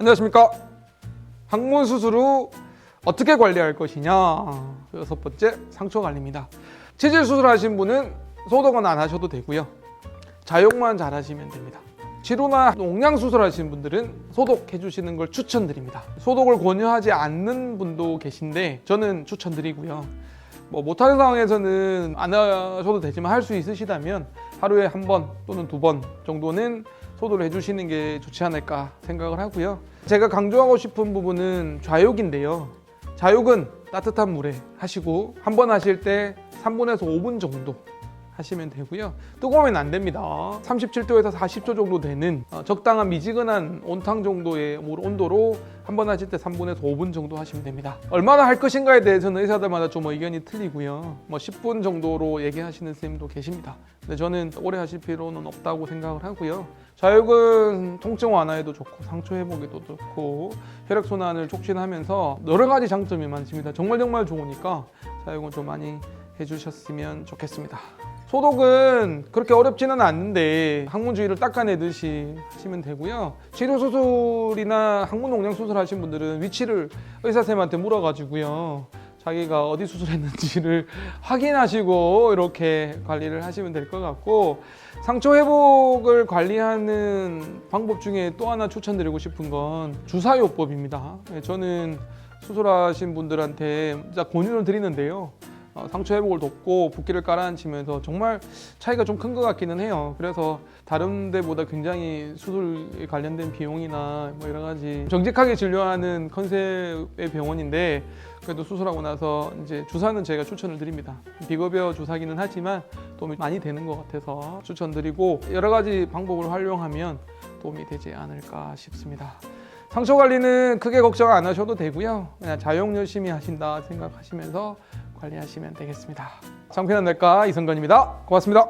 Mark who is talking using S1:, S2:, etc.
S1: 안녕하십니까? 항문 수술 후 어떻게 관리할 것이냐? 여섯 번째 상처 관리입니다. 치질 수술하신 분은 소독은 안 하셔도 되고요. 자욕만 잘 하시면 됩니다. 치료나 농양 수술하신 분들은 소독해 주시는 걸 추천드립니다. 소독을 권유하지 않는 분도 계신데 저는 추천드리고요 뭐 못하는 상황에서는 안 하셔도 되지만 할 수 있으시다면 하루에 한 번 또는 두 번 정도는 소독을 해주시는 게 좋지 않을까 생각을 하고요. 제가 강조하고 싶은 부분은 좌욕인데요. 좌욕은 따뜻한 물에 하시고 한 번 하실 때 3분에서 5분 정도 하시면 되고요. 뜨거우면 안 됩니다. 37도에서 40도 정도 되는 어, 적당한 미지근한 온탕 정도의 물 온도로 한 번 하실 때 3분에서 5분 정도 하시면 됩니다. 얼마나 할 것인가에 대해서는 의사들마다 좀 의견이 틀리고요. 뭐 10분 정도로 얘기하시는 선생님도 계십니다. 근데 저는 오래 하실 필요는 없다고 생각을 하고요. 자육은 통증 완화에도 좋고 상처 회복에도 좋고 혈액 순환을 촉진하면서 여러 가지 장점이 많습니다. 정말 정말 좋으니까 자육은 좀 많이 해주셨으면 좋겠습니다. 소독은 그렇게 어렵지는 않는데 항문 주위를 닦아내듯이 하시면 되고요. 치료 수술이나 항문 농양 수술 하신 분들은 위치를 의사 선생님한테 물어가지고요. 자기가 어디 수술했는지를 확인하시고 이렇게 관리를 하시면 될 것 같고 상처 회복을 관리하는 방법 중에 또 하나 추천드리고 싶은 건 주사요법입니다. 예, 저는 수술하신 분들한테 진짜 권유를 드리는데요. 어, 상처 회복을 돕고 붓기를 깔아앉히면서 정말 차이가 좀 큰 것 같기는 해요. 그래서 다른 데보다 굉장히 수술에 관련된 비용이나 뭐 여러 가지 정직하게 진료하는 컨셉의 병원인데 그래도 수술하고 나서 이제 주사는 제가 추천을 드립니다. 비급여 주사기는 하지만 도움이 많이 되는 것 같아서 추천드리고 여러 가지 방법을 활용하면 도움이 되지 않을까 싶습니다. 상처 관리는 크게 걱정 안 하셔도 되고요. 그냥 자용 열심히 하신다 생각하시면서 관리하시면 되겠습니다. 장편한 내과 이성건입니다. 고맙습니다.